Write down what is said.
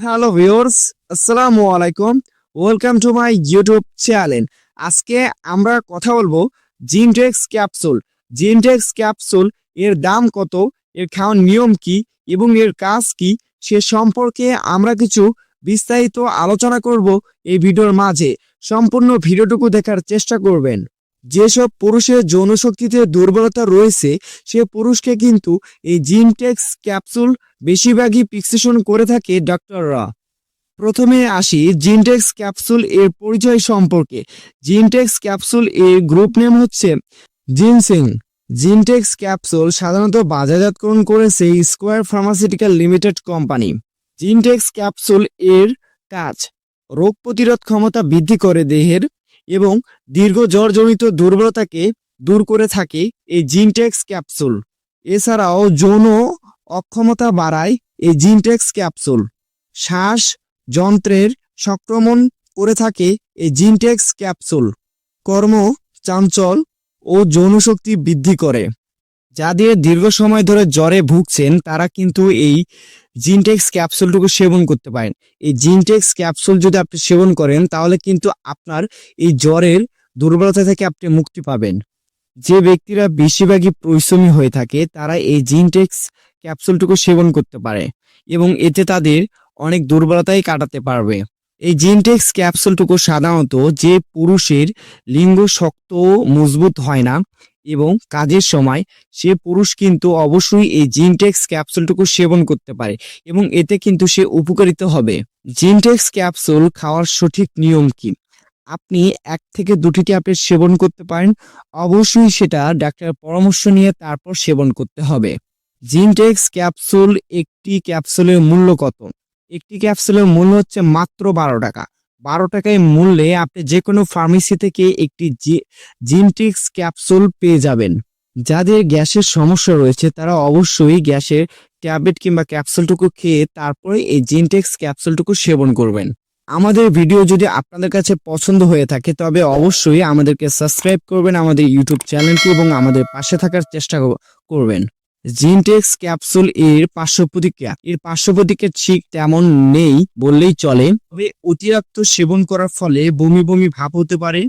Hello viewers আসসালামু আলাইকুম welcome to my YouTube channel আজকে আমরা কথা বলব জিনটেক্স ক্যাপসুল জিনটেক্স ক্যাপসুল এর দাম কত? এর খাওয়ার নিয়ম কি? এবং এর কাজ কি? সে সম্পর্কে আমরা কিছু বিস্তারিত আলোচনা করব এই ভিডিওর মাঝে। সম্পূর্ণ ভিডিওটুকু দেখার চেষ্টা করবেন। যেসব পুরুষের যৌনশক্তিতে দুর্বলতা রয়েছে, সে পুরুষকে কিন্তু এই জিনটেক্স ক্যাপসুল বেশিরভাগই ফিক্সেশন করে থাকে ডক্টররা প্রথমে আসি জিনটেক্স ক্যাপসুল এর পরিচয় সম্পর্কে। জিনটেক্স ক্যাপসুল এর গ্রুপ নেম হচ্ছে জিনসিং জিনটেক্স ক্যাপসুল সাধারণত বাজারজাতকরণ করেছে Square pharmaceutical limited company. Zintex capsule এর কাজ, রোগ প্রতিরোধ ক্ষমতা বৃদ্ধি করে দেহের এবং দীর্ঘ জ্বরজনিত দুর্বলতাকে দূর করে থাকে এই জিনটেক্স ক্যাপসুল। এছাড়াও যৌন অক্ষমতা বাড়ায় এই জিনটেক্স ক্যাপসুল। শ্বাস যন্ত্রের সংক্রমণ করে থাকে এই জিনটেক্স ক্যাপসুল। কর্ম, চাঞ্চল ও যৌনশক্তি বৃদ্ধি করে। যাদের দীর্ঘ সময় ধরে জ্বরে ভুগছেন, তারা কিন্তু এই জিনটেক্স ক্যাপসুলটুকু সেবন করতে পারেন। এই জিনটেক্স ক্যাপসুল যদি আপনি সেবন করেন, তাহলে কিন্তু আপনার এই জ্বরের দুর্বলতা থেকে আপনি মুক্তি পাবেন। যে ব্যক্তিরা বেশিরভাগই পরিশ্রমী হয়ে থাকে, তারা এই জিনটেক্স ক্যাপসুলটুকু সেবন করতে পারে এবং এতে তাদের অনেক দুর্বলতাই কাটাতে পারবে। এই জিনটেক্স ক্যাপসুলটুকু সাধারণত যে পুরুষের লিঙ্গ শক্ত মজবুত হয় না এবং কাজের সময় সে পুরুষ কিন্তু অবশ্যই এই জিনটেক্স ক্যাপসুলটুকু সেবন করতে পারে এবং এতে কিন্তু সে উপকারিত হবে। জিনটেক্স ক্যাপসুল খাওয়ার সঠিক নিয়ম কি? আপনি এক থেকে দুটি ট্যাবলেট সেবন করতে পারেন। অবশ্যই সেটা ডাক্তারের পরামর্শ নিয়ে তারপর সেবন করতে হবে। জিনটেক্স ক্যাপসুল একটি ক্যাপসুলের মূল্য কত? একটি ক্যাপসুলের মূল্য হচ্ছে মাত্র বারো টাকা। বারো টাকায় মূল্যে আপনি যে কোনো ফার্মেসি থেকে একটি জিনটেক্স ক্যাপসুল পেয়ে যাবেন। যাদের গ্যাসের সমস্যা রয়েছে, তারা অবশ্যই গ্যাসের ট্যাবলেট কিংবা ক্যাপসুলটুকু খেয়ে তারপরে এই জিনটেক্স ক্যাপসুলটুকু সেবন করবেন। আমাদের ভিডিও যদি আপনাদের কাছে পছন্দ হয়ে থাকে, তবে অবশ্যই আমাদেরকে সাবস্ক্রাইব করবেন, আমাদের ইউটিউব চ্যানেলটি এবং আমাদের পাশে থাকার চেষ্টা করবেন। জিনটেক্স ক্যাপসুল এর পার্শ্ব প্রতিক্রিয়া এর পার্শ্ব প্রতিক্রিয়া ঠিক তেমন নেই বললেই চলে। তবে অতিরিক্ত সেবন করার ফলে বমি বমি ভাব হতে পারে।